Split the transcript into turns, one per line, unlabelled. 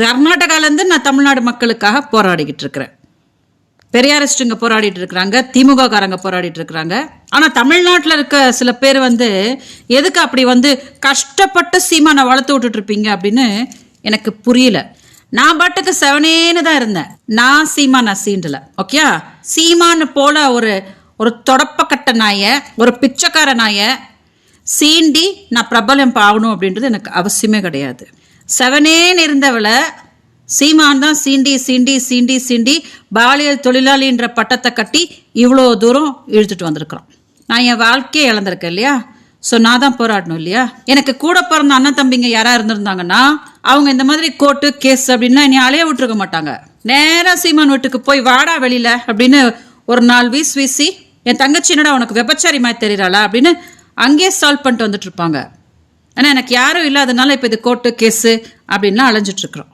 கர்நாடகாலேருந்து நான் தமிழ்நாடு மக்களுக்காக போராடிக்கிட்டு இருக்கிறேன் பெரியாரிஸ்டுங்க போராடிட்டு இருக்கிறாங்க திமுக காரங்க போராடிட்டு இருக்கிறாங்க ஆனால் தமிழ்நாட்டில் இருக்க சில பேர் வந்து எதுக்கு அப்படி வந்து கஷ்டப்பட்டு சீமானை வளர்த்து விட்டுட்டு இருப்பீங்க அப்படின்னு எனக்கு புரியல. நான் பாட்டுக்கு செவனேன்னு தான் இருந்தேன். நான் சீமானை சீண்டல ஓகே சீமானு போல ஒரு ஒரு தொடப்பக்கட்ட நாயை ஒரு பிச்சைக்கார நாயை சீண்டி நான் பிரபலம் ஆகணும் அப்படின்றது எனக்கு அவசியமே கிடையாது. செவனேன்னு இருந்தவளை சீமான் தான் சீண்டி சீண்டி சீண்டி சீண்டி பாலியல் தொழிலாளின்ற பட்டத்தை கட்டி இவ்வளோ தூரம் இழுத்துட்டு வந்திருக்கிறோம் நான் என் வாழ்க்கையை இழந்திருக்கேன் இல்லையா? ஸோ நான் தான் போராடணும் இல்லையா? எனக்கு கூட பிறந்த அண்ணன் தம்பிங்க யாராக இருந்திருந்தாங்கன்னா அவங்க இந்த மாதிரி கோர்ட்டு கேஸ் அப்படின்னா என்னை அலைய விட்டுருக்க மாட்டாங்க. நேராக சீமான் வீட்டுக்கு போய் வாடா வெளியில அப்படின்னு ஒரு நாள் வீசி வீசி என் தங்கச்சி என்னடா உனக்கு வெப்பச்சாரி மாதிரி தெரியறாளா? அப்படின்னு அங்கேயே சால்வ் பண்ணிட்டு வந்துட்டு இருப்பாங்க. ஆனால் எனக்கு யாரும் இல்லாதனால இப்போ இது கோர்ட்டு கேஸு அப்படின்லாம் அலைஞ்சிட்ருக்குறோம்